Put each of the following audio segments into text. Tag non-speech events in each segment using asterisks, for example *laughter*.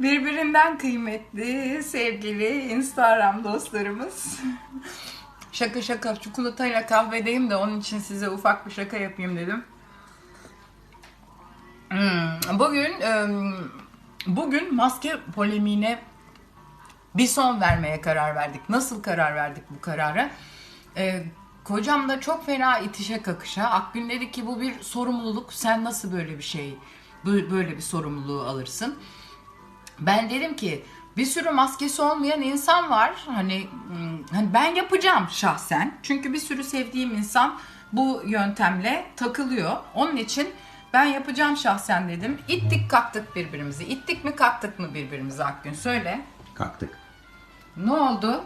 Birbirinden kıymetli sevgili Instagram dostlarımız. şaka şaka çikolatayla kahvedeyim de onun için size ufak bir şaka yapayım dedim. Hmm, Bugün bugün maske polemiğine bir son vermeye karar verdik. Nasıl karar verdik bu karara? Kocam da çok fena itişe kakışa. Akgün dedi ki bu bir sorumluluk. Sen nasıl böyle bir şey, bö- böyle bir sorumluluğu alırsın? Ben dedim ki bir sürü maskesi olmayan insan var. Hani, hani ben yapacağım şahsen. Çünkü bir sürü sevdiğim insan bu yöntemle takılıyor. Onun için ben yapacağım şahsen dedim. İttik kalktık birbirimizi. İttik mi kalktık mı birbirimizi Akgün söyle. Kalktık. Ne oldu?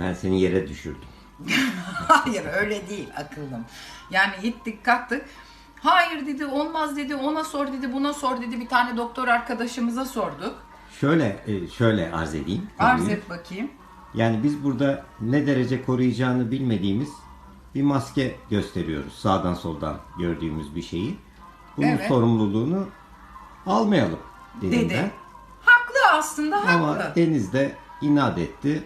Ben seni yere düşürdüm. *laughs* Hayır öyle değil akıllım. Yani ittik kalktık. Hayır dedi olmaz dedi ona sor dedi buna sor dedi bir tane doktor arkadaşımıza sorduk. Şöyle e, şöyle arz edeyim. Arz et bakayım. Yani biz burada ne derece koruyacağını bilmediğimiz bir maske gösteriyoruz. Sağdan soldan gördüğümüz bir şeyi. Bunun Evet. sorumluluğunu almayalım dedim Dedi. ben. Haklı aslında haklı. Ama Deniz de inat etti.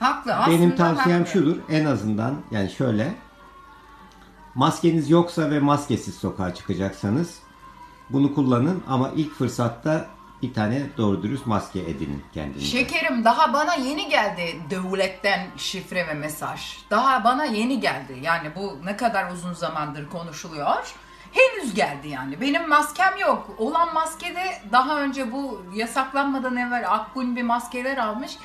haklı aslında Benim tavsiyem haklı. şudur. En azından yani şöyle. Maskeniz yoksa ve maskesiz sokağa çıkacaksanız bunu kullanın ama ilk fırsatta bir tane doğru dürüst maske edinin kendinize. Şekerim daha bana yeni geldi devletten şifre ve mesaj. Daha bana yeni geldi. Yani bu ne kadar uzun zamandır konuşuluyor. Henüz geldi yani. Benim maskem yok. Olan maskede daha önce bu yasaklanmadan evvel Akgün bir maskeler almış.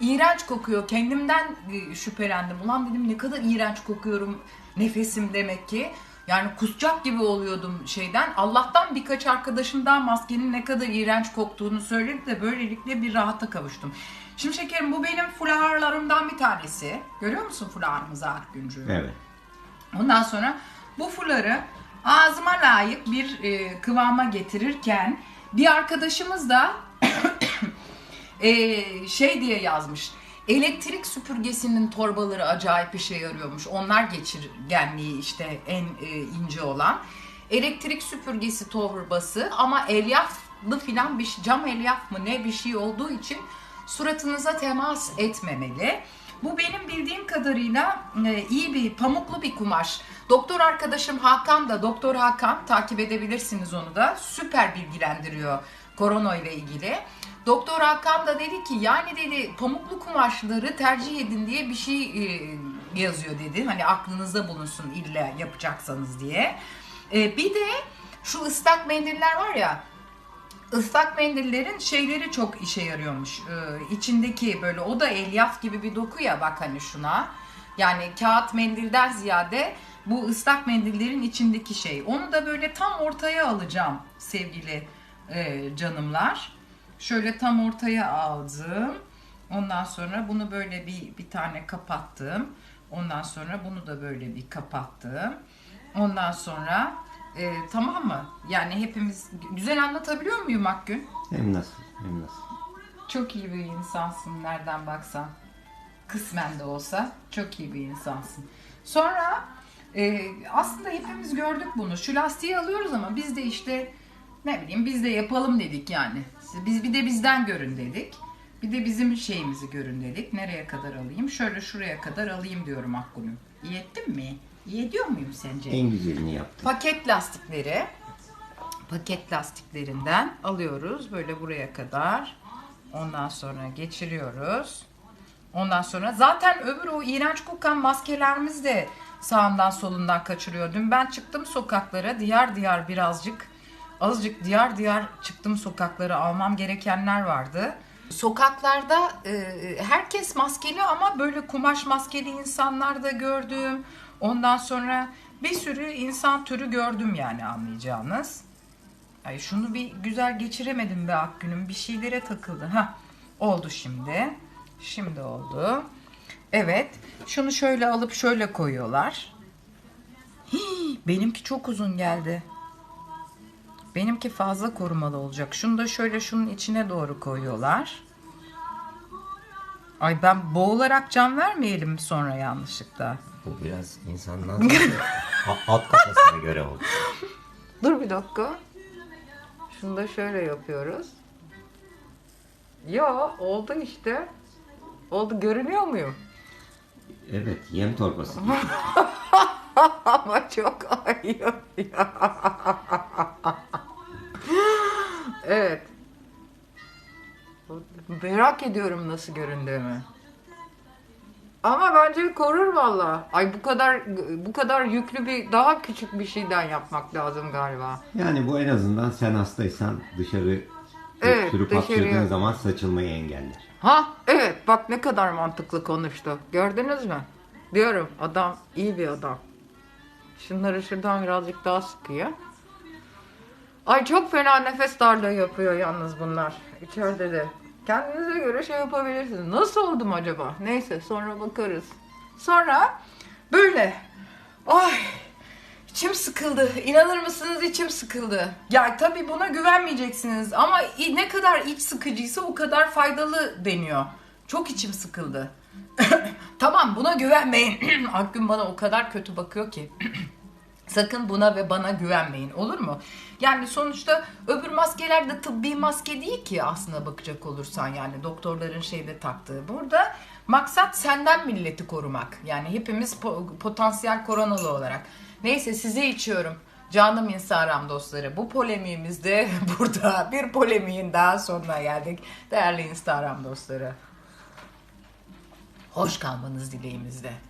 İğrenç kokuyor. Kendimden e, şüphelendim. Ulan dedim ne kadar iğrenç kokuyorum. Nefesim demek ki. Yani kusacak gibi oluyordum şeyden. Allah'tan birkaç arkadaşım daha maskenin ne kadar iğrenç koktuğunu söyledi de böylelikle bir rahata kavuştum. Şimdi şekerim bu benim fularlarımdan bir tanesi. Görüyor musun fularımızı Akgüncüğüm? Evet. Ondan sonra bu fuları ağzıma layık bir e, kıvama getirirken bir arkadaşımız da e, şey diye yazmış. Elektrik süpürgesinin torbaları acayip işe yarıyormuş. Onlar geçirgenliği işte en e, ince olan. Elektrik süpürgesi torbası ama elyaflı filan bir şey, cam elyaf mı ne bir şey olduğu için suratınıza temas etmemeli. Bu benim bildiğim kadarıyla e, iyi bir pamuklu bir kumaş. Doktor arkadaşım Hakan da Doktor Hakan takip edebilirsiniz onu da süper bilgilendiriyor korona ile ilgili. Doktor Hakan da dedi ki yani dedi pamuklu kumaşları tercih edin diye bir şey e, yazıyor dedi. Hani aklınızda bulunsun illa yapacaksanız diye. E, bir de şu ıslak mendiller var ya ıslak mendillerin şeyleri çok işe yarıyormuş. Ee, içindeki böyle o da elyaf gibi bir doku ya bak hani şuna. Yani kağıt mendilden ziyade bu ıslak mendillerin içindeki şey. Onu da böyle tam ortaya alacağım sevgili e, canımlar. Şöyle tam ortaya aldım. Ondan sonra bunu böyle bir bir tane kapattım. Ondan sonra bunu da böyle bir kapattım. Ondan sonra e, tamam mı? Yani hepimiz güzel anlatabiliyor muyum Akgün? Hem nasıl hem nasıl. Çok iyi bir insansın nereden baksan. Kısmen de olsa çok iyi bir insansın. Sonra e, aslında hepimiz gördük bunu. Şu lastiği alıyoruz ama biz de işte ne bileyim biz de yapalım dedik yani. Biz bir de bizden görün dedik. Bir de bizim şeyimizi görün dedik. Nereye kadar alayım? Şöyle şuraya kadar alayım diyorum Akgün'üm. İyi ettim mi? İyi ediyor muyum sence? En güzelini yaptın. paket lastikleri paket lastiklerinden alıyoruz böyle buraya kadar. Ondan sonra geçiriyoruz. Ondan sonra zaten öbür o iğrenç kokan maskelerimiz de sağından solundan kaçırıyor. Dün ben çıktım sokaklara diyar diyar birazcık azıcık diyar diyar çıktım sokaklara almam gerekenler vardı. Sokaklarda e, herkes maskeli ama böyle kumaş maskeli insanlar da gördüm. Ondan sonra bir sürü insan türü gördüm yani anlayacağınız. Ay şunu bir güzel geçiremedim be Akgün'üm. Bir şeylere takıldı. Ha oldu şimdi. Şimdi oldu. Evet. Şunu şöyle alıp şöyle koyuyorlar. Hii, benimki çok uzun geldi. Benimki fazla korumalı olacak. Şunu da şöyle şunun içine doğru koyuyorlar. Ay ben boğularak can vermeyelim sonra yanlışlıkla. Bu biraz insandan *laughs* alt kafasına göre oldu. Dur bir dakika. Şunu da şöyle yapıyoruz. Yo oldu işte. Oldu görünüyor muyum? Evet yem torbası. *laughs* Ama çok ayıp ya. Merak ediyorum nasıl göründüğümü. Ama bence korur valla. Ay bu kadar bu kadar yüklü bir daha küçük bir şeyden yapmak lazım galiba. Yani bu en azından sen hastaysan dışarı Evet, sürüp dışarıya- zaman saçılmayı engeller. Ha evet bak ne kadar mantıklı konuştu. Gördünüz mü? Diyorum adam iyi bir adam. Şunları şuradan birazcık daha sıkıyor. Ay çok fena nefes darlığı yapıyor yalnız bunlar. İçeride de. Kendinize göre şey yapabilirsiniz. Nasıl oldum acaba? Neyse sonra bakarız. Sonra böyle. Ay İçim sıkıldı. İnanır mısınız içim sıkıldı. Ya tabii buna güvenmeyeceksiniz ama ne kadar iç sıkıcıysa o kadar faydalı deniyor. Çok içim sıkıldı. *coughs* tamam buna güvenmeyin. *coughs* Akgün bana o kadar kötü bakıyor ki. *coughs* Sakın buna ve bana güvenmeyin olur mu? Yani sonuçta öbür maskeler de tıbbi maske değil ki aslına bakacak olursan yani doktorların şeyde taktığı. Burada maksat senden milleti korumak. Yani hepimiz po- potansiyel koronalı olarak. Neyse size içiyorum. Canım Instagram dostları bu polemiğimizde *laughs* burada bir polemiğin daha sonuna geldik. Değerli Instagram dostları. Hoş kalmanız dileğimizde.